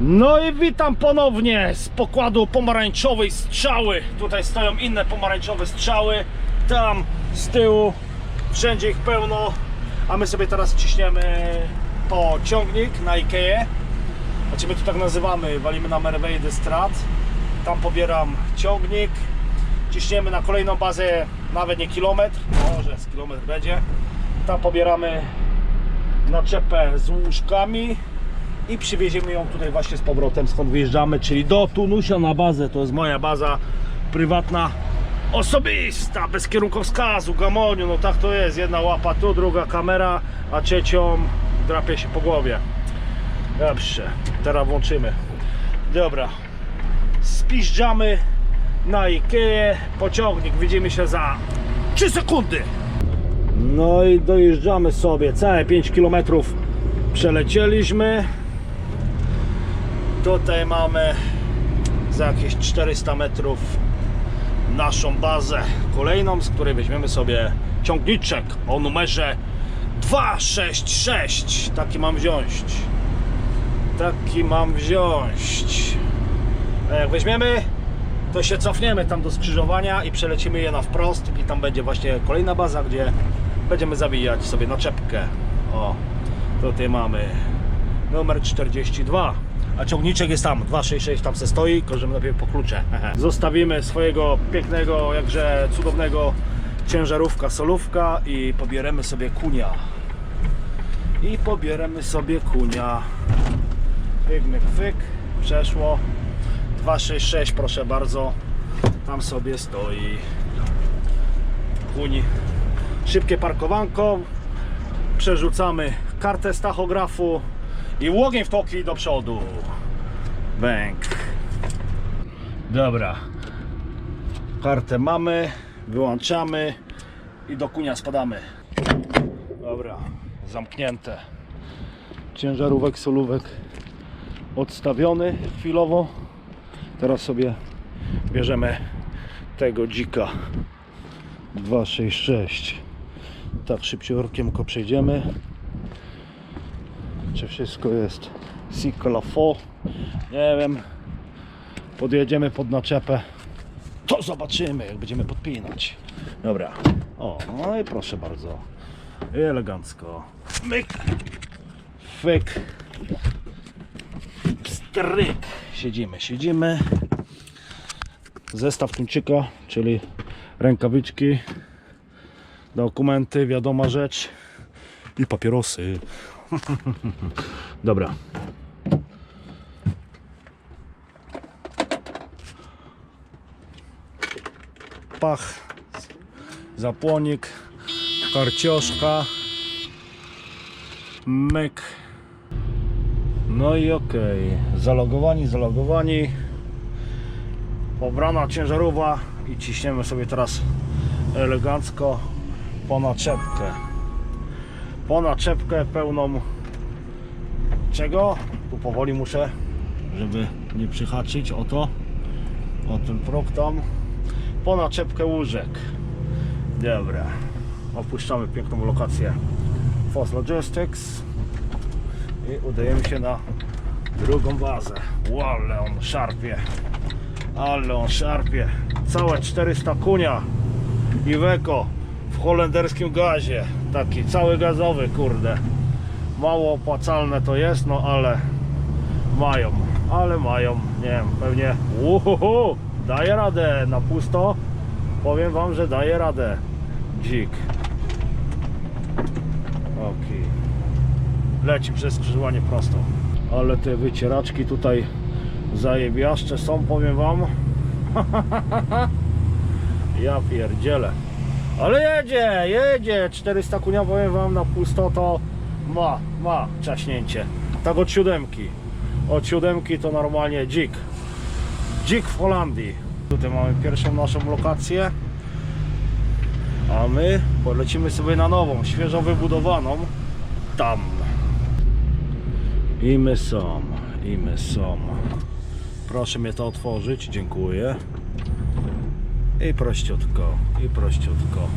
No i witam ponownie z pokładu pomarańczowej strzały. Tutaj stoją inne pomarańczowe strzały. Tam z tyłu, wszędzie ich pełno. A my sobie teraz ciśniemy po ciągnik na Ikea. Znaczy my to tak nazywamy, walimy na de Strat. Tam pobieram ciągnik. Ciśniemy na kolejną bazę, nawet nie kilometr, może z kilometr będzie. Tam pobieramy naczepę z łóżkami i przywieziemy ją tutaj właśnie z powrotem, skąd wyjeżdżamy, czyli do Tunusia na bazę. To jest moja baza prywatna, osobista, bez kierunkowskazu, gamoniu. No tak to jest. Jedna łapa tu, druga kamera, a trzecią drapie się po głowie. Dobrze, teraz włączymy. Dobra, spiżdżamy na Ikea. Pociągnik, widzimy się za 3 sekundy. No i dojeżdżamy sobie, całe 5 km przelecieliśmy. Tutaj mamy za jakieś 400 metrów naszą bazę kolejną, z której weźmiemy sobie ciągniczek o numerze 266. Taki mam wziąć. Taki mam wziąć. A jak weźmiemy, to się cofniemy tam do skrzyżowania i przelecimy je na wprost i tam będzie właśnie kolejna baza, gdzie będziemy zawijać sobie naczepkę. O, tutaj mamy numer 42. A ciągniczek jest tam, 266 tam se stoi, korzymy najpierw po klucze. Zostawimy swojego pięknego, jakże cudownego ciężarówka, solówka i pobieremy sobie kunia. I pobieremy sobie kunia. Fyk, myk, fyk, przeszło. 266 proszę bardzo. Tam sobie stoi kuń. Szybkie parkowanko. Przerzucamy kartę z tachografu i łogień w toki do przodu. Bęk. Dobra. Kartę mamy, wyłączamy i do kunia spadamy. Dobra, zamknięte. Ciężarówek, solówek odstawiony chwilowo. Teraz sobie bierzemy tego dzika 266. Tak szybciutko przejdziemy. Czy wszystko jest Sicolafo? Nie wiem. Podjedziemy pod naczepę. To zobaczymy, jak będziemy podpinać. Dobra. O, no i proszę bardzo. Elegancko. Myk. Fyk. Stryk. Siedzimy, siedzimy. Zestaw tuńczyka, czyli rękawiczki, dokumenty, wiadoma rzecz i papierosy. Dobra. Pach, zapłonik, karcioszka, myk. No i okej, zalogowani, zalogowani. Pobrana ciężarówka i ciśniemy sobie teraz elegancko po naczepkę. Po naczepkę pełną czego? Tu powoli muszę, żeby nie przyhaczyć o to, o ten próg tam. Po naczepkę łóżek. Dobra. Opuszczamy piękną lokację Foss Logistics i udajemy się na drugą bazę. Ale on szarpie. Ale on szarpie. Całe 400 kunia weko w holenderskim gazie. Taki cały gazowy, kurde. Mało opłacalne to jest, no ale mają, ale mają, nie wiem, pewnie uhuhu, daje radę na pusto. Powiem wam, że daje radę. Dzik. Okej. Leci przez skrzyżowanie prosto. Ale te wycieraczki tutaj zajebiaszcze są, powiem wam. Ja pierdzielę. Ale jedzie, jedzie. 400 kunia, powiem wam, na pusto to ma, ma czaśnięcie. Tak od siódemki. Od siódemki to normalnie dzik. Dzik w Holandii. Tutaj mamy pierwszą naszą lokację. A my polecimy sobie na nową, świeżo wybudowaną. Tam. I my są, i my są. Proszę mnie to otworzyć, dziękuję. I prościutko, i prościutko.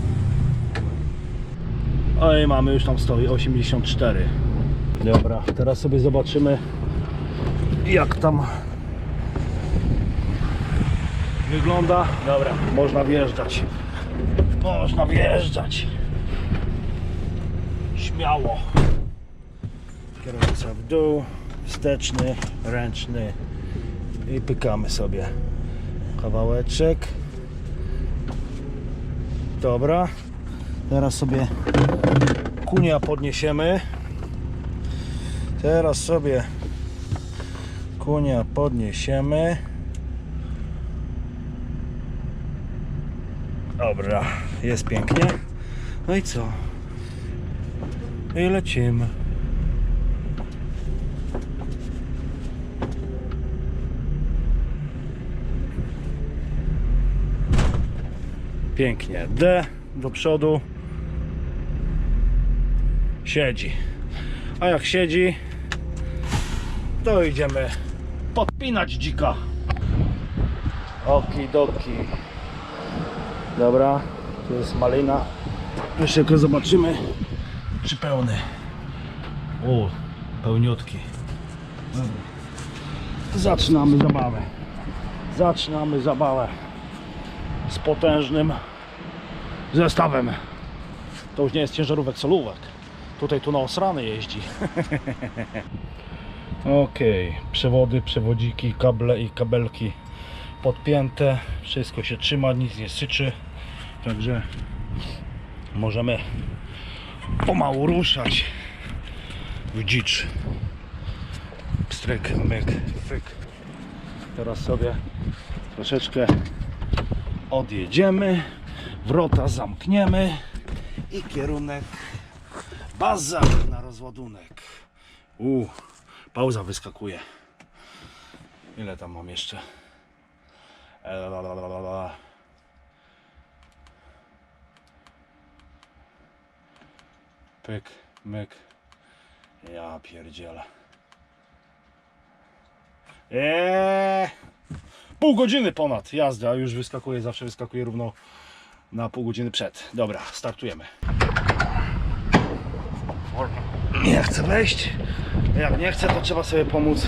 Oj, mamy już tam stoi 84. Dobra, teraz sobie zobaczymy jak tam wygląda. Dobra, można wjeżdżać. Można wjeżdżać. Śmiało. Kierownica w dół, wsteczny, ręczny i pykamy sobie kawałeczek. Dobra. Teraz sobie kunia podniesiemy. Teraz sobie kunia podniesiemy. Dobra, jest pięknie. No i co? I lecimy. Pięknie. D do przodu. Siedzi. A jak siedzi, to idziemy podpinać dzika. Okidoki. Dobra, tu jest malina. Jeszcze tylko zobaczymy, czy pełny. O, pełniutki. Zaczynamy zabawę. Zaczynamy zabawę z potężnym zestawem. To już nie jest ciężarówek solówek. Tutaj tu na osrany jeździ. Okej, przewody, przewodziki, kable i kabelki podpięte. Wszystko się trzyma, nic nie syczy. Także możemy pomału ruszać w dzicz. Pstryk, myk, fyk. Teraz sobie troszeczkę odjedziemy, wrota zamkniemy i kierunek baza na rozładunek. U, pauza wyskakuje. Ile tam mam jeszcze? E, la, la, la, la, la. Pyk, myk. Ja pierdzielę. Eee, pół godziny ponad jazda, już wyskakuje, zawsze wyskakuje równo na pół godziny przed. Dobra, startujemy. Nie chcę wejść. Jak nie chcę, to trzeba sobie pomóc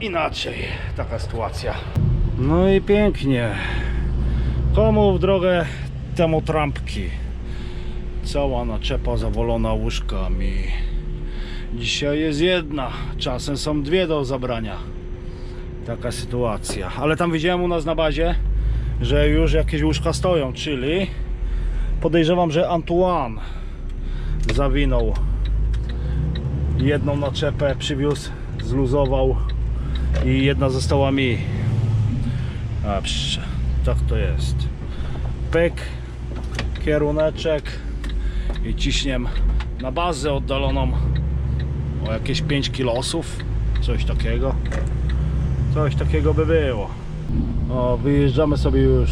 inaczej. Taka sytuacja. No i pięknie. Komu w drogę, temu trampki. Cała naczepa zawolona łóżkami. Dzisiaj jest jedna, czasem są dwie do zabrania. Taka sytuacja. Ale tam widziałem u nas na bazie, że już jakieś łóżka stoją, czyli podejrzewam, że Antoine zawinął jedną naczepę, przywiózł, zluzował i jedna została mi. A psz, tak to jest. Pyk, kieruneczek i ciśniem na bazę oddaloną o jakieś 5 kilosów, coś takiego. Coś takiego by było. Wyjeżdżamy sobie już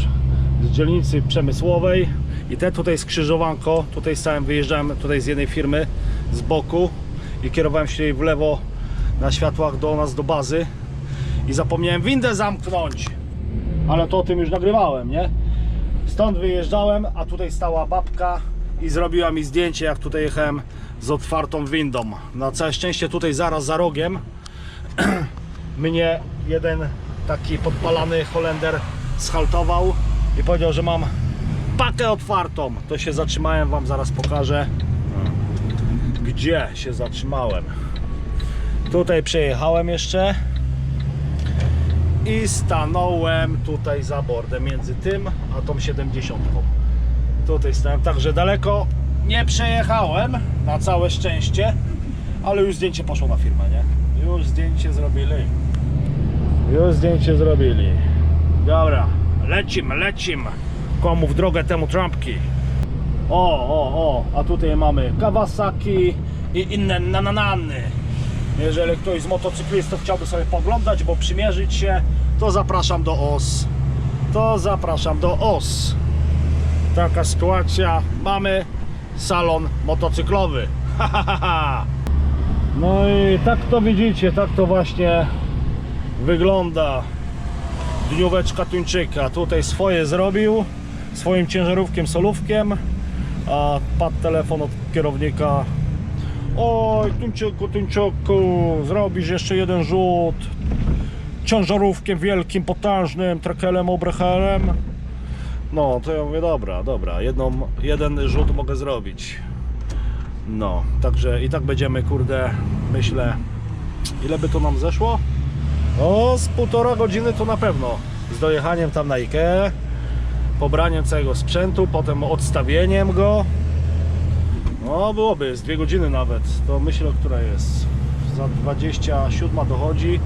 z dzielnicy przemysłowej i te tutaj skrzyżowanko, tutaj stałem, wyjeżdżałem tutaj z jednej firmy z boku i kierowałem się w lewo na światłach do nas, do bazy i zapomniałem windę zamknąć. Ale to o tym już nagrywałem, nie? Stąd wyjeżdżałem, a tutaj stała babka i zrobiła mi zdjęcie, jak tutaj jechałem z otwartą windą. Na całe szczęście tutaj zaraz za rogiem mnie jeden taki podpalany Holender schaltował i powiedział, że mam pakę otwartą. To się zatrzymałem, wam zaraz pokażę gdzie się zatrzymałem. Tutaj przejechałem jeszcze i stanąłem tutaj za bordem między tym a tą 70. Tutaj stałem, także daleko nie przejechałem na całe szczęście, ale już zdjęcie poszło na firmę, nie? Już zdjęcie zrobili. Już zdjęcie zrobili. Dobra, lecim, lecim. Komu w drogę temu trampki. O, o, o, a tutaj mamy Kawasaki i inne nananany. Jeżeli ktoś z motocyklistów chciałby sobie poglądać, bo przymierzyć się, to zapraszam do OS. To zapraszam do OS. Taka sytuacja. Mamy salon motocyklowy. No i tak to widzicie, tak to właśnie wygląda dnióweczka tuńczyka. Tutaj swoje zrobił swoim ciężarówkiem solówkiem, a padł telefon od kierownika Oj, tuńczyku, tuńczyku, zrobisz jeszcze jeden rzut. Ciężarówkiem wielkim, potężnym, trekelem, obrechelem. No, to ja mówię, dobra, dobra, jedną, jeden rzut mogę zrobić. No, także i tak będziemy, kurde, myślę, ile by to nam zeszło? O, z półtora godziny to na pewno. Z dojechaniem tam na Ikea, pobraniem całego sprzętu, potem odstawieniem go. No, byłoby z dwie godziny nawet. To myślę, która jest. Za 27 dochodzi.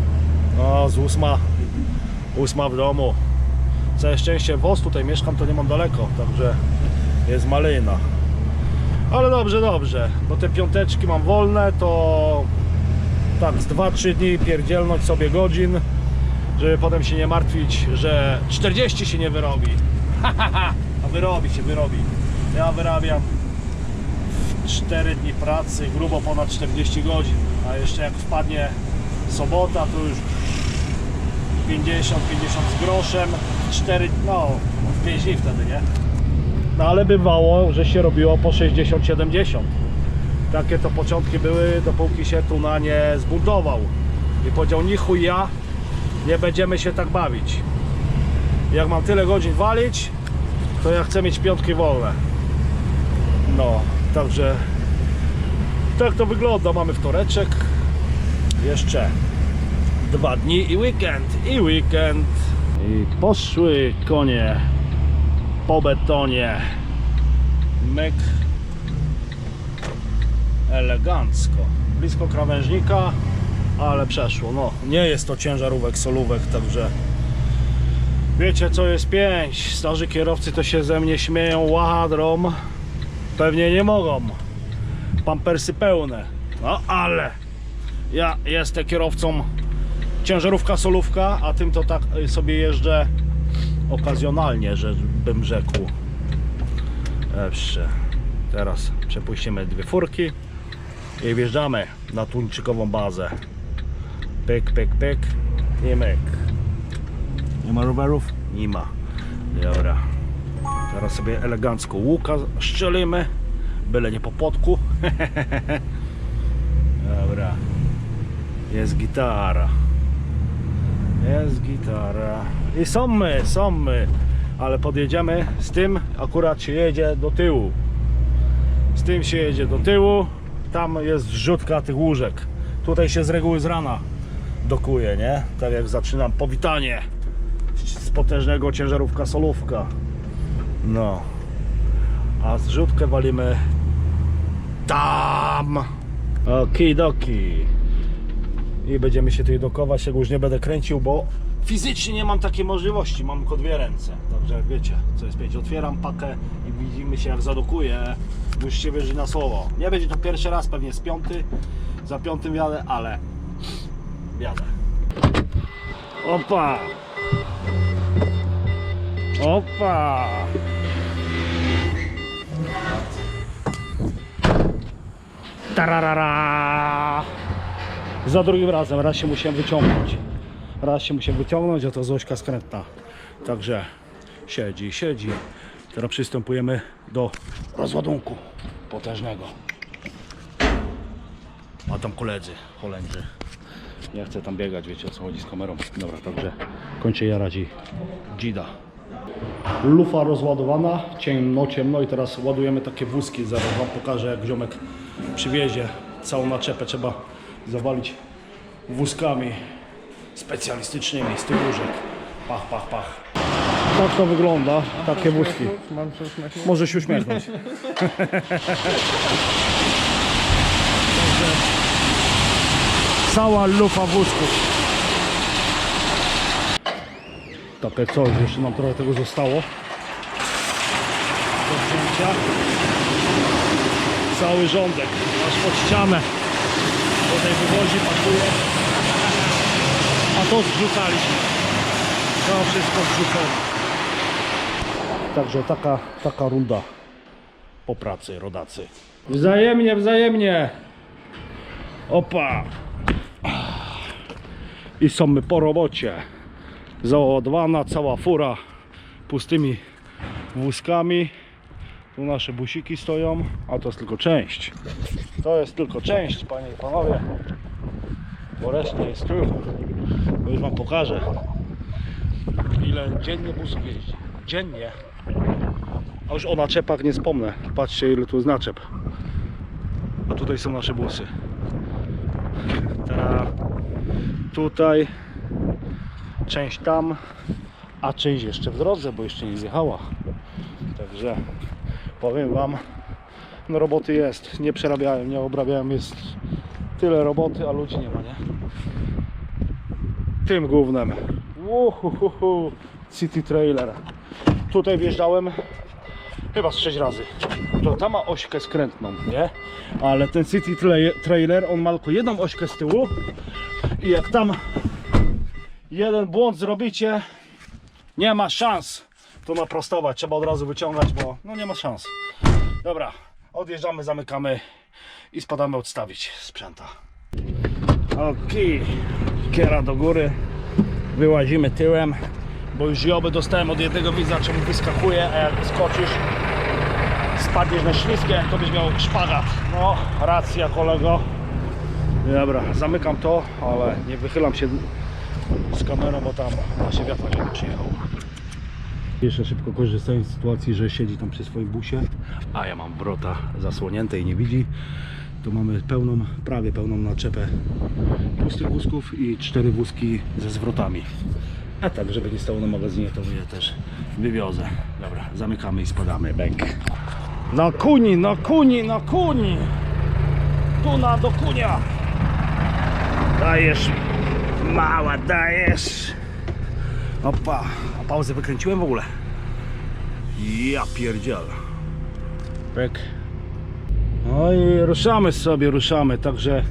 No, z 8. 8 w domu. Całe szczęście WOS tutaj mieszkam, to nie mam daleko, także jest malina. Ale dobrze, dobrze, bo te piąteczki mam wolne, to tak z 2-3 dni pierdzielnąć sobie godzin, żeby potem się nie martwić, że 40 się nie wyrobi. A wyrobi się, wyrobi. Ja wyrabiam w 4 dni pracy, grubo ponad 40 godzin, a jeszcze jak wpadnie sobota, to już 50-50 z groszem, 4, no, w 5 dni wtedy, nie? No ale bywało, że się robiło po 60-70. Takie to początki były, dopóki się tu na nie zbuntował. I powiedział, ni chuj ja, nie będziemy się tak bawić. Jak mam tyle godzin walić, to ja chcę mieć piątki wolne. No, także tak to wygląda. Mamy wtoreczek, jeszcze dwa dni i weekend, i weekend. I poszły konie po betonie. Myk elegancko. Blisko krawężnika, ale przeszło. No, nie jest to ciężarówek, solówek, także wiecie co jest pięć. Starzy kierowcy to się ze mnie śmieją ładrom. Pewnie nie mogą. Pampersy pełne. No ale ja jestem kierowcą ciężarówka, solówka, a tym to tak y, sobie jeżdżę okazjonalnie, że bym rzekł. Dobrze. Teraz przepuścimy dwie furki i wjeżdżamy na tuńczykową bazę. Pyk, pyk, pyk i myk. Nie ma rowerów? Nie ma. Dobra. Teraz sobie elegancko łuka szczelimy. Byle nie po płotku. Dobra. Jest gitara. Jest gitara. I są my, są my. Ale podjedziemy z tym, akurat się jedzie do tyłu. Z tym się jedzie do tyłu. Tam jest zrzutka tych łóżek. Tutaj się z reguły z rana dokuje, nie? Tak jak zaczynam powitanie z potężnego ciężarówka solówka. No. A zrzutkę walimy tam. Okidoki. I będziemy się tutaj dokować. Tego już nie będę kręcił, bo fizycznie nie mam takiej możliwości. Mam tylko dwie ręce. Także jak wiecie, co jest pięć. Otwieram pakę i widzimy się jak zadokuję. Musicie wierzyć na słowo. Nie będzie to pierwszy raz, pewnie z piąty. Za piątym jadę, ale jadę. Opa! Opa! Tararara! Za drugim razem, raz się musiałem wyciągnąć. Raz się musiałem wyciągnąć, a to Zośka skrętna. Także siedzi, siedzi. Teraz przystępujemy do rozładunku potężnego. A tam koledzy, Holendrzy. Nie chcę tam biegać, wiecie o co chodzi z kamerą. Dobra, także kończę jarać i dzida. Lufa rozładowana, ciemno, ciemno i teraz ładujemy takie wózki. Zaraz Wam pokażę jak ziomek przywiezie całą naczepę. Trzeba zawalić wózkami specjalistycznymi z tych łóżek. Pach, pach, pach. Tak to wygląda, takie wózki. Mam się uśmiechnąć. Może się uśmiechnąć. Cała lufa wózków. Takie coś, jeszcze nam trochę tego zostało. Do wzięcia. Cały rządek, aż pod ścianę. Tutaj wywozi, pakuje. A to zrzucaliśmy. To wszystko zrzucone. Także taka, taka runda po pracy, rodacy. Wzajemnie, wzajemnie. Opa. I są my po robocie. Załadowana cała fura pustymi wózkami. Tu nasze busiki stoją, a to jest tylko część. To jest tylko część, panie i panowie. Bo reszta jest tu. Już wam pokażę. Ile dziennie busów jeździ. Dziennie. A już o naczepach nie wspomnę. Patrzcie ile tu jest naczep. A tutaj są nasze busy. Ta, tutaj. Część tam. A część jeszcze w drodze, bo jeszcze nie zjechała. Także powiem wam, no roboty jest. Nie przerabiałem, nie obrabiałem. Jest tyle roboty, a ludzi nie ma, nie? Tym głównym. Uhuhuhu. City Trailer. Tutaj wjeżdżałem chyba z 6 razy. To ta ma ośkę skrętną, nie? Ale ten City Tra- Trailer, on ma tylko jedną ośkę z tyłu i jak tam jeden błąd zrobicie, nie ma szans to naprostować. Trzeba od razu wyciągać, bo no nie ma szans. Dobra, odjeżdżamy, zamykamy i spadamy odstawić sprzęta. Okej, kiera do góry, wyłazimy tyłem, bo już joby dostałem od jednego widza, czemu wyskakuje, a jak wyskoczysz, spadniesz na śliskie, to byś miał szpagat. No, racja kolego. Dobra, zamykam to, ale nie wychylam się z kamerą, bo tam właśnie wiatrak nie przyjechał. Jeszcze szybko korzystając z sytuacji, że siedzi tam przy swoim busie, a ja mam wrota zasłonięte i nie widzi. Tu mamy pełną, prawie pełną naczepę pustych wózków i cztery wózki ze zwrotami. A tak, żeby nie stało na magazynie, to je też wywiozę. Dobra, zamykamy i spadamy. Bęk. Na kuni, na kuni, na kuni! Tu na do kunia! Dajesz, mała, dajesz! Opa, a pauzę wykręciłem w ogóle. Ja pierdziel. Pyk. No i ruszamy sobie, ruszamy. Także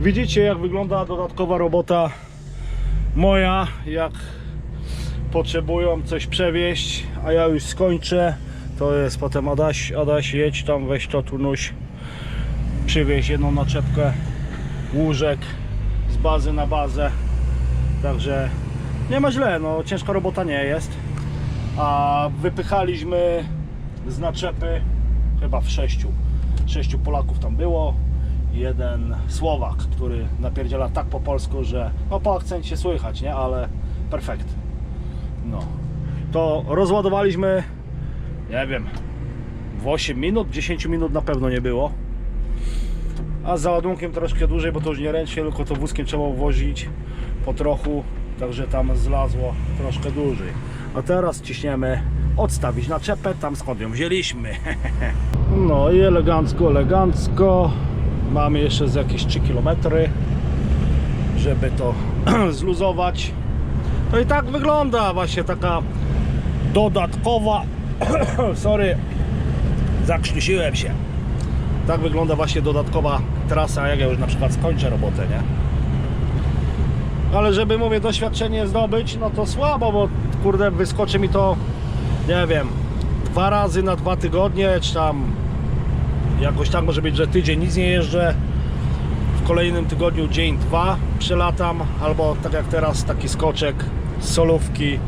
widzicie jak wygląda dodatkowa robota moja, jak potrzebują coś przewieźć, a ja już skończę. To jest potem Adaś, Adaś jedź tam, weź to tu nóś, przywieź jedną naczepkę łóżek z bazy na bazę. Także nie ma źle, no ciężka robota nie jest. A wypychaliśmy z naczepy chyba w sześciu. Sześciu Polaków tam było. Jeden Słowak, który napierdziela tak po polsku, że no po akcencie słychać, nie? Ale perfekt. No. To rozładowaliśmy, nie wiem, w 8 minut, 10 minut na pewno nie było. A z załadunkiem troszkę dłużej, bo to już nie ręcznie, tylko to wózkiem trzeba uwozić po trochu, także tam zlazło troszkę dłużej. A teraz ciśniemy odstawić naczepę tam skąd ją wzięliśmy. No i elegancko, elegancko. Mamy jeszcze z jakieś 3 km, żeby to zluzować. No i tak wygląda właśnie taka dodatkowa. Sorry, zakrztusiłem się. Tak wygląda właśnie dodatkowa trasa, jak ja już na przykład skończę robotę, nie? Ale żeby mówię doświadczenie zdobyć, no to słabo, bo kurde wyskoczy mi to, nie wiem, dwa razy na dwa tygodnie, czy tam jakoś tak może być, że tydzień nic nie jeżdżę. W kolejnym tygodniu dzień, dwa przelatam, albo tak jak teraz taki skoczek solówki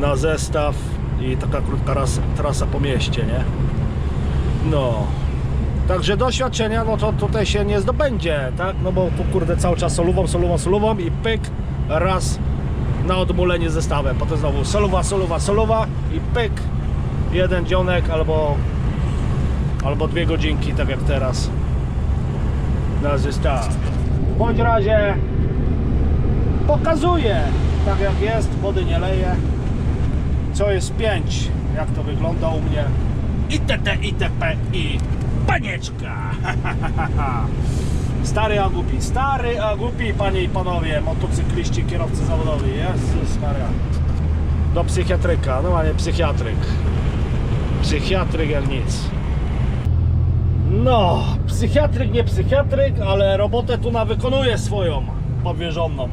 na zestaw i taka krótka ras, trasa po mieście, nie? No, Także doświadczenia, no to tutaj się nie zdobędzie, tak? No bo tu kurde cały czas solową, solową, solową i pyk, raz na odmulenie zestawem. Potem znowu solowa, solowa, solowa i pyk, jeden dzionek albo, albo dwie godzinki, tak jak teraz na zestaw. W bądź razie pokazuję, tak jak jest, wody nie leje, co jest 5, jak to wygląda u mnie itd. itp. i panieczka. Stary Agupi, stary Agupi, panie i panowie, motocykliści, kierowcy zawodowi. Jezus Maria. Do psychiatryka, no a nie psychiatryk. Psychiatryk jak nic. No, psychiatryk nie psychiatryk, ale robotę tu na wykonuje swoją powierzoną.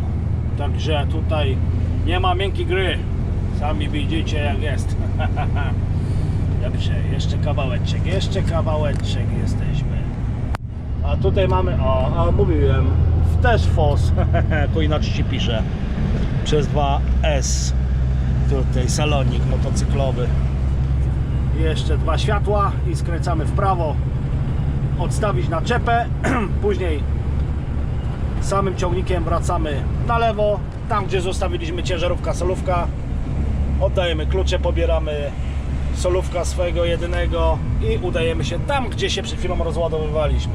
Także tutaj nie ma miękkiej gry. Sami widzicie jak jest. Dobrze, jeszcze kawałeczek, jeszcze kawałeczek jesteśmy. A tutaj mamy, o, a mówiłem, też FOS, to inaczej się pisze, przez 2S. Tutaj salonik motocyklowy. Jeszcze dwa światła i skręcamy w prawo. odstawić naczepę, później samym ciągnikiem wracamy na lewo, tam gdzie zostawiliśmy ciężarówka, solówka, oddajemy klucze, pobieramy solówka swojego jedynego i udajemy się tam, gdzie się przed chwilą rozładowywaliśmy.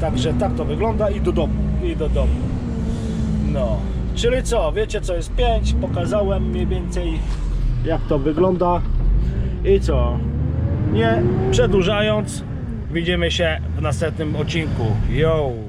Także tak to wygląda i do domu, i do domu. No, czyli co, wiecie co jest 5, pokazałem mniej więcej jak to wygląda i co, nie przedłużając, widzimy się w następnym odcinku. Yo!